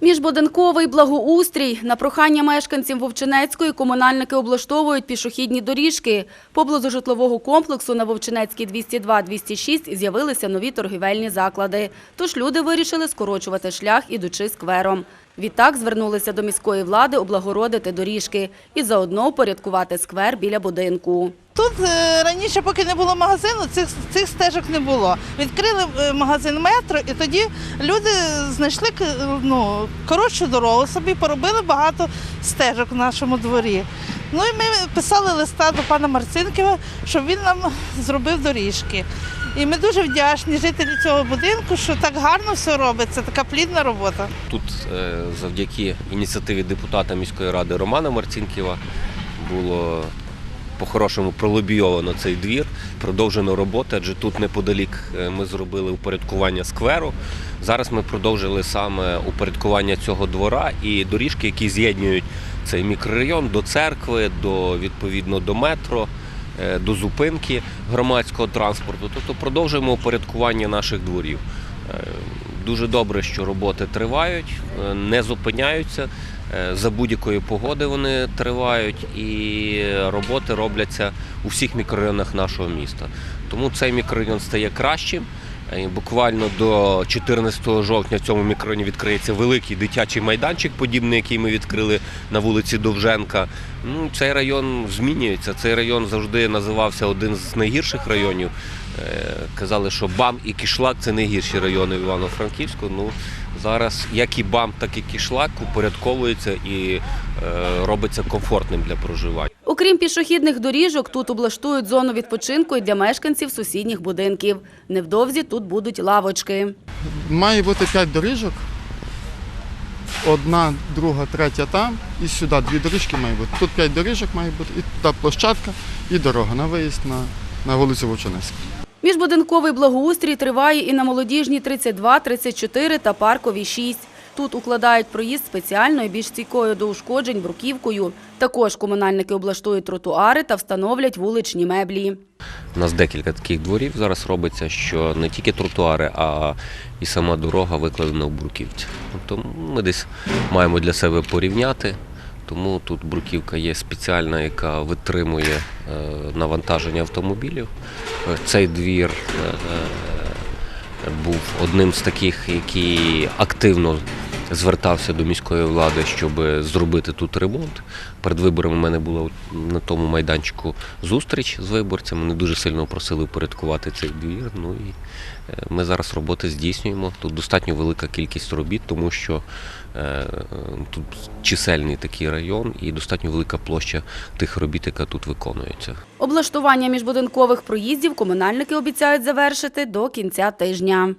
Міжбудинковий благоустрій. На прохання мешканців Вовчинецької комунальники облаштовують пішохідні доріжки. Поблизу житлового комплексу на Вовчинецькій 202-206 з'явилися нові торгівельні заклади. Тож люди вирішили скорочувати шлях, ідучи сквером. Відтак звернулися до міської влади облагородити доріжки і заодно упорядкувати сквер біля будинку. Тут е, раніше, поки не було магазину, цих, цих стежок не було. Відкрили е, магазин метро, і тоді люди знайшли ну, коротшу дорогу собі, поробили багато стежок в нашому дворі. Ну і ми писали листа до пана Марцинківа, щоб він нам зробив доріжки. І ми дуже вдячні жителі цього будинку, що так гарно все робиться, така плідна робота. Тут е, завдяки ініціативі депутата міської ради Романа Марцінківа було по-хорошому пролобійовано цей двір, продовжено роботу, адже тут неподалік е, ми зробили упорядкування скверу. Зараз ми продовжили саме упорядкування цього двора і доріжки, які з'єднують цей мікрорайон до церкви, до відповідно до метро. Е, До зупинки громадського транспорту, тобто продовжуємо упорядкування наших дворів. Е, Дуже добре, що роботи тривають, е, не зупиняються. За будь-якої погоди вони тривають, і роботи робляться у всіх мікрорайонах нашого міста. Тому цей мікрорайон стає кращим. Е, Буквально до 14 жовтня в цьому мікрорайоні відкриється великий дитячий майданчик, подібний, який ми відкрили на вулиці Довженка. Ну, цей район змінюється. Цей район завжди називався один з найгірших районів. Е, Казали, що БАМ і Кішлак це найгірші райони в Івано-Франківську. Ну зараз як і БАМ, так і Кішлак упорядковується і е, робиться комфортним для проживання. Окрім пішохідних доріжок, тут облаштують зону відпочинку і для мешканців сусідніх будинків. Невдовзі тут будуть лавочки. Має бути п'ять доріжок. Одна, друга, третя там і сюди дві доріжки має бути. Тут п'ять доріжок має бути, і туди площадка, і дорога на виїзд на, на вулицю Вовчинецьку. Міжбудинковий благоустрій триває і на молодіжній 32, 34 та парковій 6. Тут укладають проїзд спеціальною, більш стійкою до ушкоджень бруківкою. Також комунальники облаштують тротуари та встановлять вуличні меблі. У нас декілька таких дворів зараз робиться, що не тільки тротуари, а і сама дорога викладена в бруківці. Тобто ми десь маємо для себе порівняти. Тому тут бруківка є спеціальна, яка витримує е, навантаження автомобілів. Е, Цей двір е, був одним з таких, який активно звертався до міської влади, щоб зробити тут ремонт. Перед виборами в мене була на тому майданчику зустріч з виборцями. Вони дуже сильно просили упорядкувати цей двір. Ну і е, ми зараз роботи здійснюємо. Тут достатньо велика кількість робіт, тому що е, тут чисельний такий район і достатньо велика площа тих робіт, яка тут виконується. Облаштування міжбудинкових проїздів комунальники обіцяють завершити до кінця тижня.